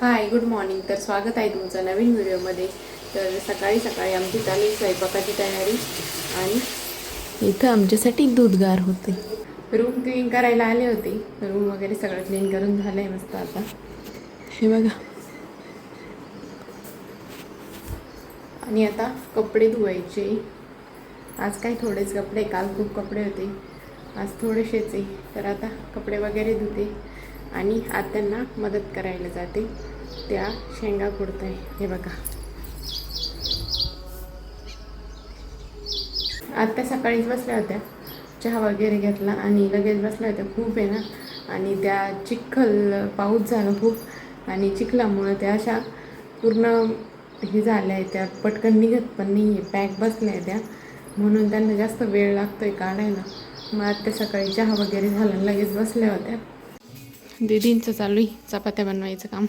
Hi good morning तर स्वागत आहे तुमचं नवीन व्हिडिओमध्ये. तर सकाळी सकाळी आमची चालू स्वयंपाकाची तयारी आणि इथं आमच्यासाठी दूधगार होते. रूम क्लीन करायला आले होते. रूम वगैरे सगळं क्लीन करून झालं आहे मस्त आता. हे बघा. आणि आता कपडे धुवायचे. आज काय थोडेच कपडे काल खूप कपडे होते. आज थोडेसेच आहे. तर आता कपडे वगैरे धुते. आणि आत्यांना मदत करायला जाते. त्या शेंगा कुडत आहे हे बघा. आत्ता सकाळीच बसल्या होत्या. चहा वगैरे घेतला आणि लगेच बसल्या होत्या. खूप आहे ना? आणि त्या चिखल पाऊस झाला खूप. आणि चिखलामुळं त्या अशा पूर्ण हे झाल्या आहेत. त्या पटकन निघत पण नाही आहे. पॅक बसल्या आहे त्या. म्हणून त्यांना जास्त वेळ लागतो आहे काढायला. मग आत्ता सकाळी चहा वगैरे झाला लगेच बसल्या होत्या. दीदींचं चालू आहे चपात्या बनवायचं काम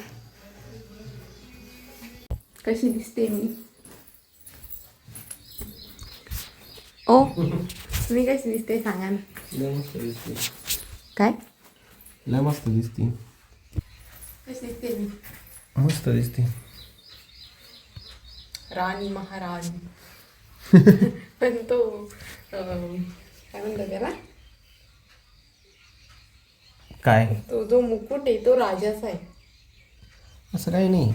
कशी दिसते मी ओ मी कशी दिसते सांगा ना लय मस्त दिसते काय लय मस्त दिसते कशी दिसते मी मस्त दिसते राणी महाराणी पण तो काय म्हणतात त्याला काय? तो जो मुकुट आहे तो राजाचा आहे. असं काही नाही.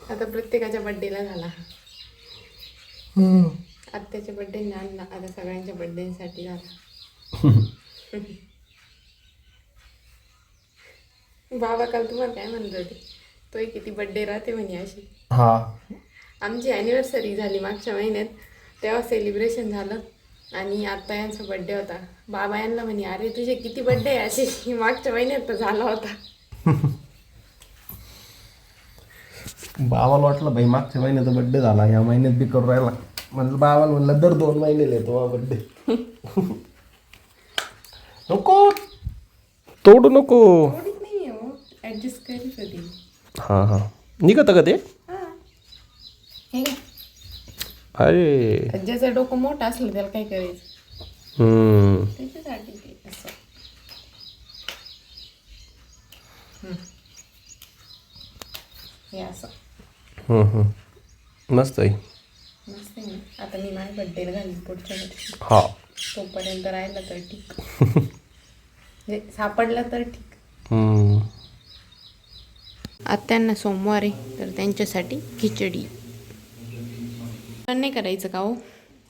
आता प्रत्येकाच्या बड्डेला झाला आत्याच्या बड्डे आता सगळ्यांच्या बड्डेसाठी झाला. बाबा काल तुम्हाला काय म्हणत होते? तोही किती बड्डे राहते म्हणे अशी. हा. आमची ॲनिव्हर्सरी झाली मागच्या महिन्यात. तेव्हा सेलिब्रेशन झालं. आणि आता यांचा बड्डे होता. बाबा यांना म्हणे अरे तुझे किती बड्डे आहे? असे मागच्या महिन्यात तर झाला होता. बाबाला वाटलं भाई मागच्या महिन्याचा बड्डे झाला या महिन्यात बी करू राहिला. म्हणलं बाबाला म्हणलं दर दोन महिने येतो बड्डे नको. तोडू नको. हो. ॲडजस्ट करीत होती. हा हा. निघत का ते. अरे. ज्याचं डोकं मोठं असलं त्याला काय करायचं? हम्म. त्याच्यासाठी ते असं. हम्म. हे असं. हम्म, हम्म. मस्त आहे. मस्त आहे ना. आता मी माझ्या बड्डेला घालीन पुढच्या वर्षी. हा. तोपर्यंत राहिला तर ठीक. म्हणजे सापडला तर ठीक. हम्म. आत्यांना सोमवार तर त्यांच्यासाठी खिचडी. पण नाही करायचं का हो?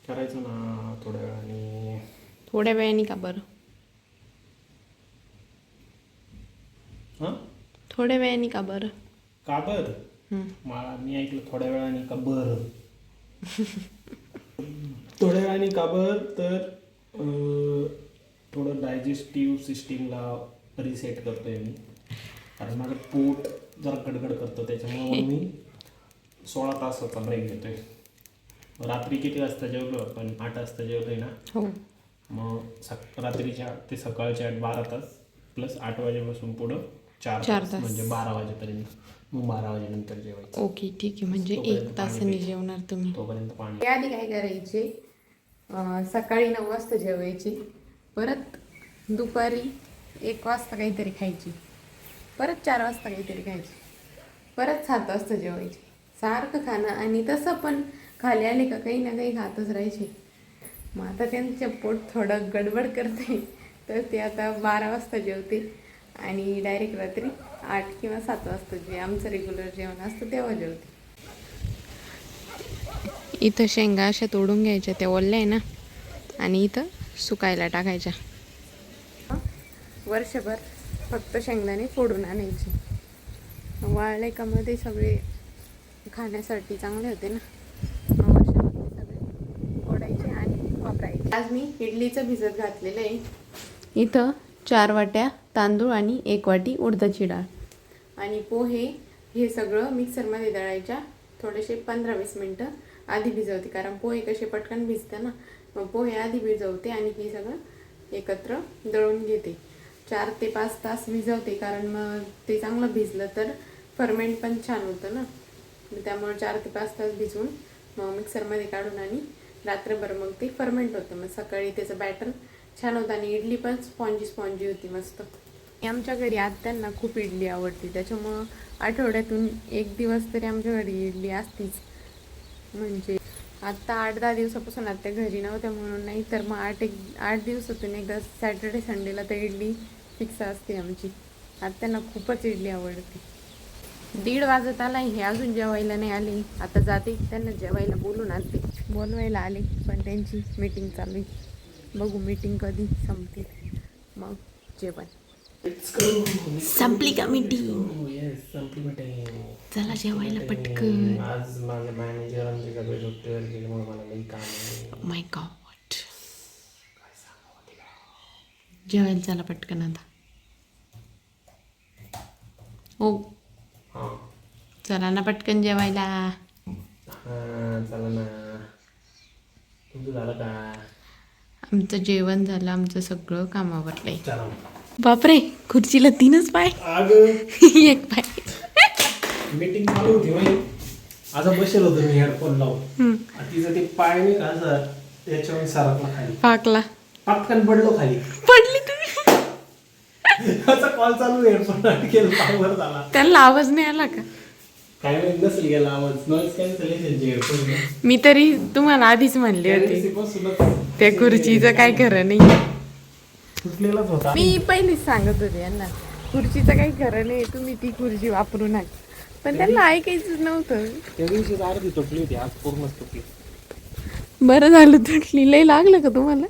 करायचं ना थोड्या वेळाने. थोड्या वेळाने का बरं? हां? थोड्या वेळाने का बरं? का बर. मला मी ऐकलं थोड्या वेळाने का बर? थोड्या वेळाने का बर? तर अं, थोडं डायजेस्टिव्ह सिस्टीमला रिसेट करतोय मी. कारण माझं पोट जरा गडगड करतं त्याच्यामुळे मग मी सोळा तासाचा ब्रेक घेतोय. रात्री किती वाजता जेवलो आपण? आठ वाजता जेवलोय ना? हो. मग सक रात्रीच्या ते सकाळच्या आठ बारा तास प्लस आठ वाजेपासून पुढं चार चार तास तास. म्हणजे बारा वाजेपर्यंत. मग बारा वाजेनंतर जेवायचं. ओके ठीक आहे. म्हणजे तोपर्यंत एक तासाने. जेवणार तुम्ही. तोपर्यंत पाणी त्याआधी काय करायचे? अं, सकाळी नऊ वाजता जेवायचे. परत दुपारी एक वाजता काहीतरी खायची. परत चार वाजता काहीतरी खायची. परत सात वाजता जेवायचे. सारखं खाणं आणि तसं पण खाली आले का काही ना काही खातच राहायचे. मग आता त्यांचं पोट थोडं गडबड करते. तर ते आता बारा वाजता जेवते आणि डायरेक्ट रात्री आठ किंवा सात वाजता जे आमचं रेग्युलर जेवण असतं तेव्हा जेवते. इथं शेंगा अशा तोडून घ्यायच्या त्या ओल्या आहे ना. आणि इथं सुकायला टाकायच्या. वर्षभर फक्त शेंगदाणे फोडून आणायचे. वाळले सगळे खाण्यासाठी चांगले होते ना मग वर्षभर ते सगळे फोडायचे आणि वापरायचे आज मी इडलीचं भिजत घातलेलं आहे. इथं चार वाट्या तांदूळ आणि एक वाटी उडदाची डाळ. आणि पोहे हे सगळं मिक्सरमध्ये दळायच्या थोडेसे पंधरा वीस मिनटं आधी भिजवते. कारण पोहे कसे पटकन भिजतं ना मग पोहे आधी भिजवते आणि हे सगळं एकत्र दळून घेते. चार ते पाच तास भिजवते कारण मग ते चांगलं भिजलं तर फर्मेंट पण छान होतं ना. त्यामुळे चार ते पाच तास भिजवून मग मिक्सरमध्ये काढून आणि रात्रभर मग ते फर्मेंट होतं. मग सकाळी त्याचं बॅटर छान होतं आणि इडली पण स्पॉन्जी स्पॉन्जी होती मस्त. आमच्या घरी आत्यांना खूप इडली आवडते. त्याच्यामुळं आठवड्यातून एक दिवस तरी आमच्या घरी इडली असतीच. म्हणजे आत्ता आठ दहा दिवसापासून आत्या घरी नव्हत्या म्हणून नाही तर मग आठ एक आठ दिवसातून एकदा सॅटर्डे संडेला तर इडली फिक्स असते आमची. आत्यांना खूपच इडली आवडते. दीड वाजत आला हे अजून जेवायला नाही आले. आता जाते त्यांना जेवायला बोलून आणते. बोलवायला आले पण त्यांची मीटिंग चालू आहे. बघू मीटिंग कधी संपते. मग जेवण. संपली का मीटिंग चला जेवायला पटकन. आज माझ्या सगळे मला काम आहे. माय गॉड जेवायला चला पटकन आता. हां. चला ना पटकन जेवायला. हां चला ना. तुमचं झालं का? आमचं जेवण झालं आमचं सगळं कामावरलंय चला. बापरे खुर्चीला तीनच पाय. एक पाय. मीटिंग चालू होती माहिती आता बसेल होतो मी हेडफोन लावून. तिचं ते पाय नाही का त्याच्यावर सरकला खाली. पाकला. पटकन पडलो खाली. पडली? असा कॉल चालू हेडफोन केलं पावर झाला त्याला आवाज नाही आला का? काय माहीत नसेल गेला आवाज. नॉईज कॅन्सलेशनचे हेडफोन मी तरी तुम्हाला आधीच म्हणली होती. त्या खुर्चीचं काय खरं नाही. तुटलेलाच होता. मी पहिलीच सांगत होते यांना खुर्चीचं काही खरं नाही तुम्ही ती खुर्ची वापरू नका. पण त्यांना ऐकायचंच नव्हतं. त्या दिवशी अर्धी तुटली होती आज पूर्णच तुटली. बरं झालं तुटली. लय लागलं का तुम्हाला?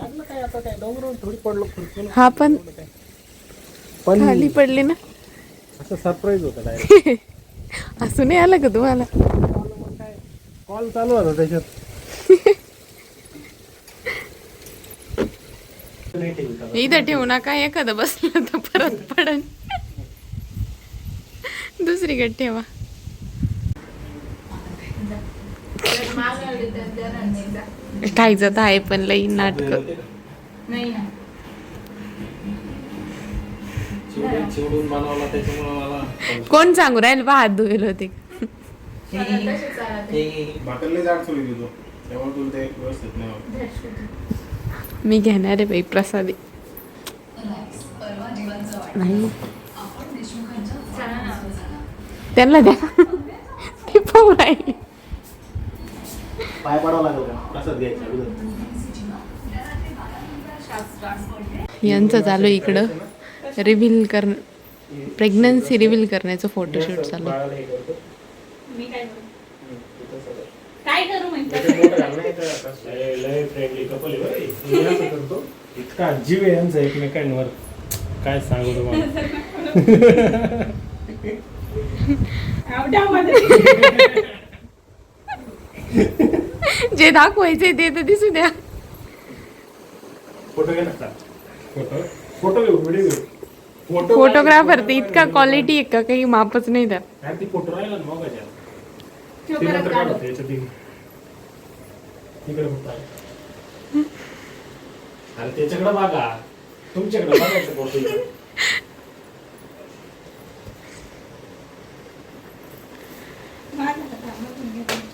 लागलं काय आता काय? डोंगरावर थोडी पडलो खुर्चून हा पण पण खाली पडली ना. असं सरप्राईज होतं डायरेक्ट असं नाही आलं का तुम्हाला? कॉल चालू होता त्याच्यात. इथं ठेवू नका एखादं बसलं तर परत पडन. दुसरीकडे ठेवा. खायचं तर आहे पण लई नाटक. कोण सांगू राहील बा हात धुवेल होते. नाही. मी घेणार आहे बाई प्रसादी. नाही. त्यांना द्या. ते पाहू राहिले. पाय पडावं लागेल का? प्रसाद घ्यायचा अगोदर यांचं चालू इकडं. रिव्हील कर प्रेग्नन्सी रिव्हील करण्याचं फोटोशूट चालू. काय करू? म्हणते इतका जीव आहे यांचा एकमेकांवर. काय सांगू तुम्हाला? जे दाखवायचंय ते तर दिसू द्या फोटो घे ना. फोटो? फोटो घेऊ व्हिडिओ घेऊ. फोटो फोटोग्राफर ते इतका क्वालिटी आहे का? काही मापच नाही त्या यार ती फोटो राहिला ना मग ते नंतर काढू त्याच्यात ती- तिकडे. फक्त आहे. अरे त्याच्याकडे बघा. तुमच्याकडे बघायचं फोटो इकडे.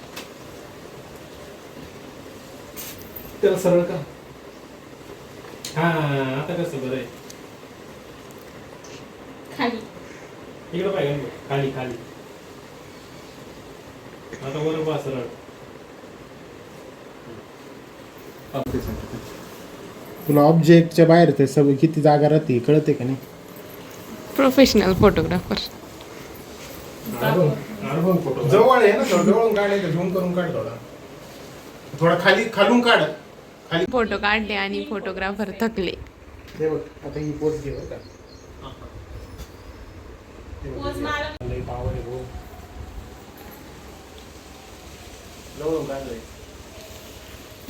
त्याला सरळ का? हा आता कसं बरं आहे? खाली. इकडे पाहिजे खाली खाली. आता सरळ. तुला ऑब्जेक्टच्या बाहेर ते सगळं किती जागा राहते कळते का नाही? प्रोफेशनल फोटोग्राफर जवळ आहे ना थोडं जवळून काढायचं झूम करून काढ थोडा. थोडा खाली खालून काढ. फोटो काढले आणि फोटोग्राफर थकले. हे बघ आता ही पोच घे का.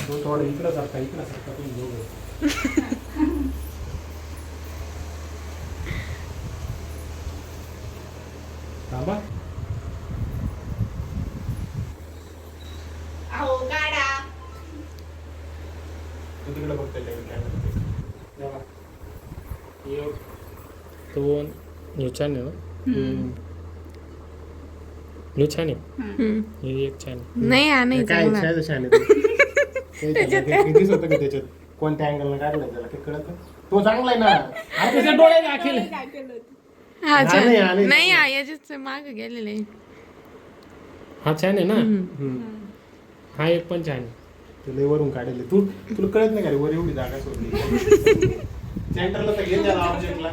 थोडं इकडं सारखा इकडं सारखा तुम्ही दोघं थांबा अहो गाडा तू तिकडे बघतोय कॅमेरा दोन हे छान आहे ना हे छान हे एक छान आहे नाही आणायचं काय मला. छान आहे ते. काही त्याला काही दिसत का त्याच्यात कोणत्या अँगलनं काढलं त्याला काही कळत तो चांगला आहे ना अरे त्याच्या डोळे दाखल हा नाही, छान आले. नाही हा याच्याच माग गेलेले हा छान आहे ना हम्म. हा एक पण छान आहे तुला वरून काढले तू तुला कळत नाही का रे वर एवढी जागा सोडली सेंटरला तर घेऊन द्या ऑब्जेक्टला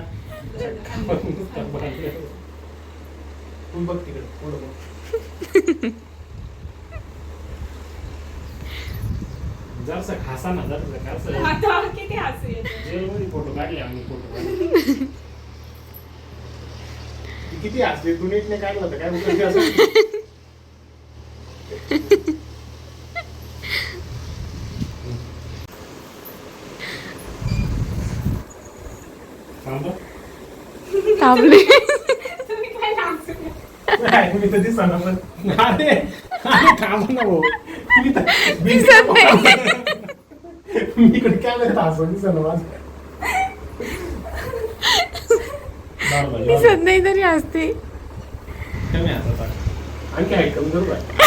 तू बघ तिकडे पुढं बघ जरसा खासा ना जरसा खासा आता किती हसू जेलमध्ये फोटो काढले आम्ही फोटो काढले किती हसली तू काढलं काय उगाच असं थांबा. थांबले. तुम्ही काय हसू येतं? नाही, दिसत. दिसत नाही तरी असते. आणखी आहे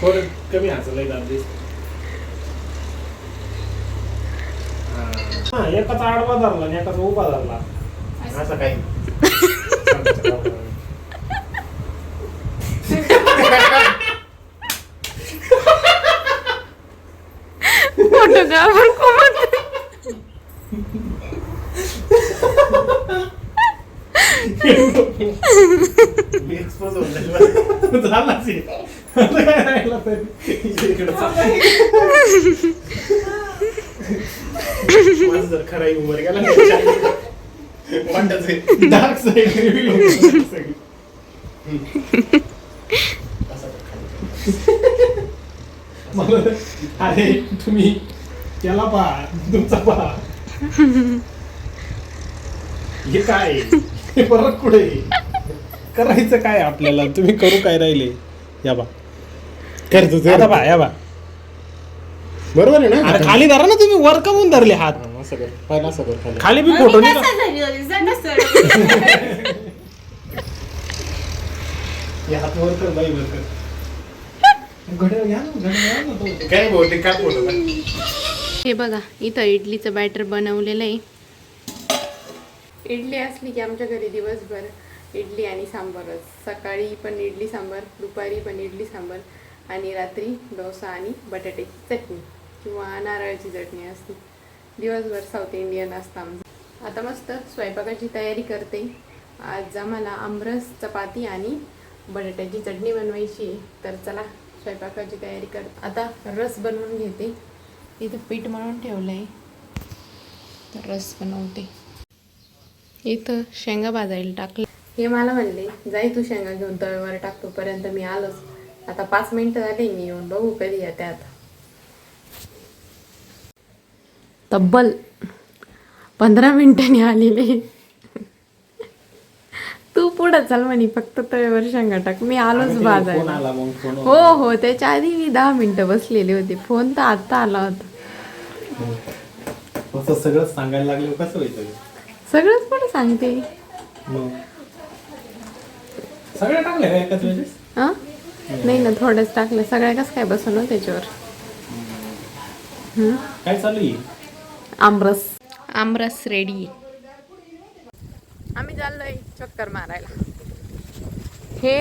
कमी कमी हसलंय का दिस हा एकाचा आडवा धरला आणि एकाचा उभा धरला. असं. काही फोटोग्राफर कोण एक्सपोज होऊन जाईल. झालाच हे. इकडं माझं जर खरा उमर गेला ना वाटायचं डार्क साईड रिव्हील होऊन सगळी. असं खाली. मला अरे तुम्ही त्याला पहा तुमचा पहा. हे काय हे परत कुठे करायचं काय आपल्याला? तुम्ही करू काय राहिले? या बा. कर तू आता बा या बा. बरोबर आहे ना? अरे खाली धरा ना तुम्ही वर कमवून धरले हात? पहिला असं कर खाली. खाली बी फोटो नाही? हे हात वर कर बाई वर कर. घड्याळ घ्या ना घड्याळ घ्या ना. तो. काय हे बघा इथं इडलीचं बॅटर बनवलेलं आहे. इडली असली की आमच्या घरी दिवसभर इडली आणि सांबारच सकाळी पण इडली सांबार दुपारी पण इडली सांबार आणि रात्री डोसा आणि बटाट्याची चटणी. किंवा नारळाची चटणी असते. दिवसभर साऊथ इंडियन असतं आमचं. आता मस्त स्वयंपाकाची तयारी करते. आज आम्हाला आमरस चपाती आणि बटाट्याची चटणी बनवायची आहे. तर चला स्वयंपाकाची तयारी कर आता रस बनवून घेते. इथं पीठ म्हणून ठेवलं आहे तर रस बनवते. इथं शेंगा भाजायला टाकले. हे मला म्हणले जाई तू शेंगा घेऊन तव्यावर टाकतोपर्यंत मी आलोच. आता पाच मिनटं झाली मी येऊन बघू कधी येते आता तब्बल पंधरा मिनिटांनी आलेले. तू पुढं चाल म्हणे फक्त तव्यावर शेंगा टाक. मी आलोच फोन हो हो त्याच्या आधी मी दहा मिनिटं बसलेले होते. फोन तर आता आला होता. सगळं सांगायला लागलं कसं सगळंच पण सांगते? सगळं टाकलं हा? नाही ना थोडंच टाकलं. सगळ्या कसं काय बसवलं हो त्याच्यावर. काय चालू आमरस. आमरस रेडी. आम्ही चाललोय चक्कर मारायला. हे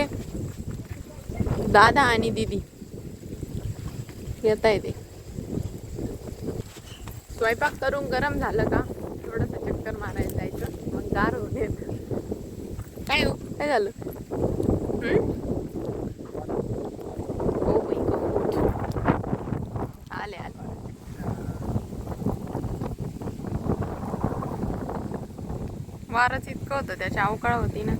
दादा आणि दीदी. येत आहे ते. स्वयंपाक करून गरम झालं का? थोडस चक्कर मारायला जायचं. मग गार येत काय हो? काय झालं हम्म? Oh my God. आले आले वारच इतकं होतं त्याची अवकाळ होती ना.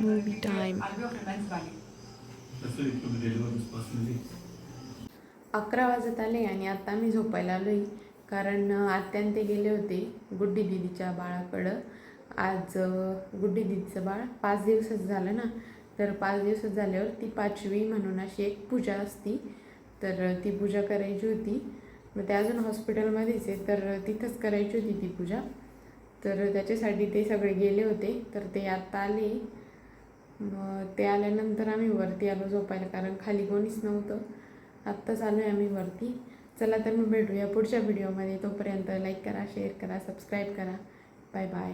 मूवी टाइम अकरा वाजत आले आणि आता मी झोपायला आलोय. कारण आत्यान ते गेले होते गुड्डी दिदीच्या बाळाकडं. आज गुड्डी दिदीचं बाळ पाच दिवसाचं झालं ना. तर पाच दिवसात झाल्यावर ती पाचवी म्हणून अशी एक पूजा असती. तर ती पूजा करायची होती. मग ते अजून हॉस्पिटलमध्येच आहे तर तिथंच करायची होती ती पूजा. तर त्याच्यासाठी ते सगळे गेले होते. तर ते आत्ता आले. मग ते आल्यानंतर आम्ही वरती आलो झोपायला कारण खाली कोणीच नव्हतं. आत्ताच आलो आहे आम्ही वरती. चला तर मग भेटूया पुढच्या व्हिडिओमध्ये तोपर्यंत लाईक करा शेअर करा सबस्क्राईब करा. Bye bye